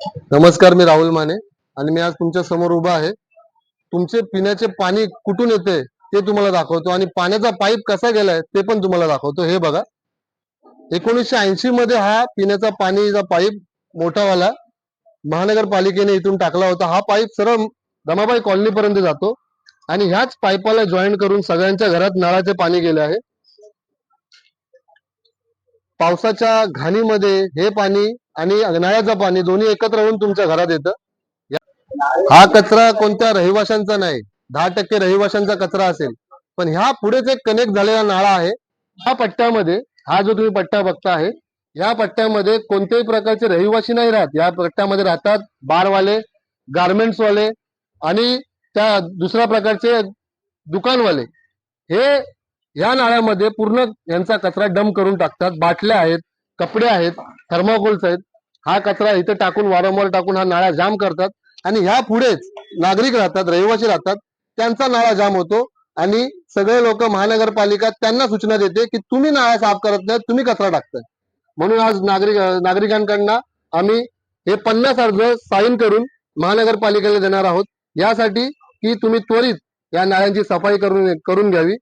नमस्कार मी राहुल माने आणि मी आज तुमच्यासमोर उभा आहे. तुमचे पिण्याचे पाणी कुठून येते ते तुम्हाला दाखवतो आणि पाण्याचा पाईप कसा गेलाय ते पण तुम्हाला दाखवतो. हे बघा. एकोणीसशे ऐंशी मध्ये हा पिण्याचा पाणीचा पाईप मोठावाला महानगरपालिकेने इथून टाकला होता. हा पाईप सरळ रमाबाई कॉलनी पर्यंत जातो आणि ह्याच पाईपाला जॉईन करून सगळ्यांच्या घरात नळाचे पाणी गेले आहे. पावसाच्या घाणीमध्ये हे पाणी आणि नळ्याचं पाणी दोन्ही एकत्र होऊन तुमच्या घरात येतं. हा कचरा कोणत्या रहिवाशांचा नाही. दहा टक्के रहिवाशांचा कचरा असेल. पण ह्या पुढेच एक कनेक्ट झालेला नाळा आहे. ह्या पट्ट्यामध्ये हा जो तुम्ही पट्टा बघता आहे या पट्ट्यामध्ये कोणत्याही प्रकारचे रहिवासी नाही राहत. या पट्ट्यामध्ये राहतात बारवाले गारमेंट्स वाले आणि त्या दुसऱ्या प्रकारचे दुकानवाले. हे या नाळ्यामध्ये पूर्ण यांचा कचरा डंप करून टाकतात. बाटल्या आहेत कपडे आहेत थर्माकोल्स आहेत. हा कचरा इथे टाकून वारंवार टाकून हा नाळा जाम करतात. आणि ह्या पुढेच नागरिक राहतात रहिवासी राहतात त्यांचा नाळा जाम होतो. आणि सगळे लोक महानगरपालिका त्यांना सूचना देते की तुम्ही नाळा साफ करत नाही तुम्ही कचरा टाकताय. म्हणून आज नागरिक नागरिकांकडनं आम्ही हे पन्नास अर्ज साईन करून महानगरपालिकेला देणार आहोत. यासाठी की तुम्ही त्वरित या नाळ्यांची सफाई करून करून घ्यावी.